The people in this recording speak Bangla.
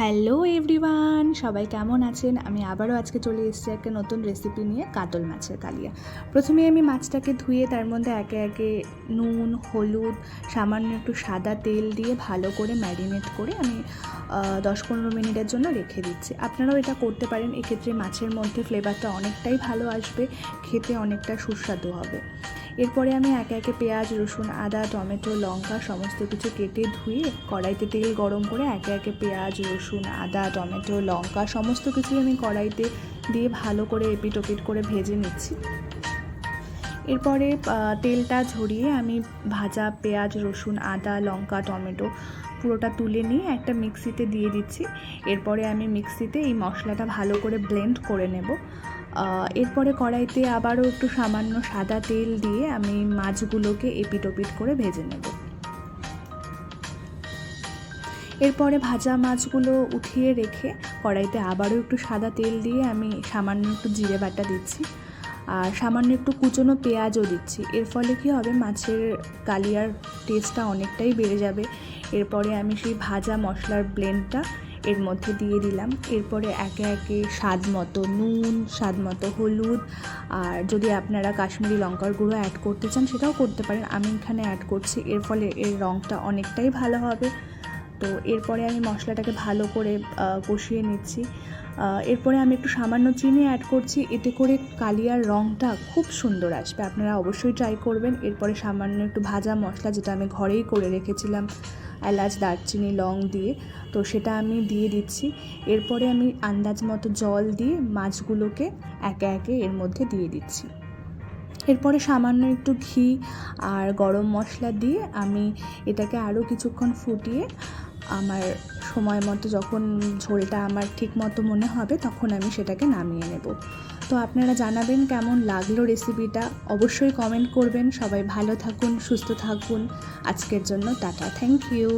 হ্যালো এভরিওয়ান, সবাই কেমন আছেন? আমি আবারও আজকে চলে এসেছি একটা নতুন রেসিপি নিয়ে, কাতল মাছের কালিয়া। প্রথমে আমি মাছটাকে ধুয়ে তার মধ্যে একে একে নুন, হলুদ, সামান্য একটু সাদা তেল দিয়ে ভালো করে ম্যারিনেট করে আমি দশ পনেরো মিনিটের জন্য রেখে দিচ্ছি। আপনারাও এটা করতে পারেন, এক্ষেত্রে মাছের মধ্যে ফ্লেভারটা অনেকটাই ভালো আসবে, খেতে অনেকটা সুস্বাদু হবে। এরপরে আমি একে একে পেঁয়াজ, রসুন, আদা, টমেটো, লঙ্কা সমস্ত কিছু কেটে ধুয়ে কড়াইতে তেল গরম করে একে একে পেঁয়াজ, রসুন, আদা, টমেটো, লঙ্কা সমস্ত কিছুই আমি কড়াইতে দিয়ে ভালো করে এপিট ওপিট করে ভেজে নিচ্ছি। এরপরে তেলটা ঝরিয়ে আমি ভাজা পেঁয়াজ, রসুন, আদা, লঙ্কা, টমেটো পুরোটা তুলে নিয়ে একটা মিক্সিতে দিয়ে দিচ্ছি। এরপরে আমি মিক্সিতে এই মশলাটা ভালো করে ব্লেন্ড করে নেব। এরপরে কড়াইতে আবারও একটু সামান্য সাদা তেল দিয়ে আমি মাছগুলোকে এপিট ওপিট করে ভেজে নেব। এরপরে ভাজা মাছগুলো উঠিয়ে রেখে কড়াইতে আবারও একটু সাদা তেল দিয়ে আমি সামান্য একটু জিরে বাটা দিচ্ছি। আর সামান্য একটু কুচনো পেঁয়াজও দিচ্ছি। এর ফলে কী হবে, মাছের কালিয়ার টেস্টটা অনেকটাই বেড়ে যাবে। এরপরে আমি সেই ভাজা মশলার ব্লেন্ডটা এর মধ্যে দিয়ে দিলাম। এরপরে একে একে স্বাদ মতো নুন, স্বাদ মতো হলুদ, আর যদি আপনারা কাশ্মীরি লঙ্কার গুঁড়ো অ্যাড করতে চান, সেটাও করতে পারেন। আমি এখানে অ্যাড করছি। এর ফলে এর রঙটা অনেকটাই ভালো হবে। তো এরপরে আমি মশলাটাকে ভালো করে কষিয়ে নিচ্ছি। এরপরে আমি একটু সামান্য চিনি অ্যাড করছি। এতে করে কালিয়ার রঙটা খুব সুন্দর আসবে। আপনারা অবশ্যই ট্রাই করবেন। এরপরে সামান্য একটু ভাজা মশলা, যেটা আমি ঘরেই করে রেখেছিলাম, এলাচ, দারচিনি, লং দিয়ে, তো সেটা আমি দিয়ে দিচ্ছি। এরপরে আমি আন্দাজ মতো জল দিয়ে মাছগুলোকে একে একে এর মধ্যে দিয়ে দিচ্ছি। এরপরে সামান্য একটু ঘি আর গরম মশলা দিয়ে আমি এটাকে আরও কিছুক্ষণ ফুটিয়ে আমার সময় মতো যখন ঝোলটা আমার ঠিক মতো মনে হবে তখন আমি সেটাকে নামিয়ে নেব। তো আপনারা জানাবেন কেমন লাগল রেসিপিটা অবশ্যই কমেন্ট করবেন। সবাই ভালো থাকুন, সুস্থ থাকুন। আজকের জন্য টাটা। Thank you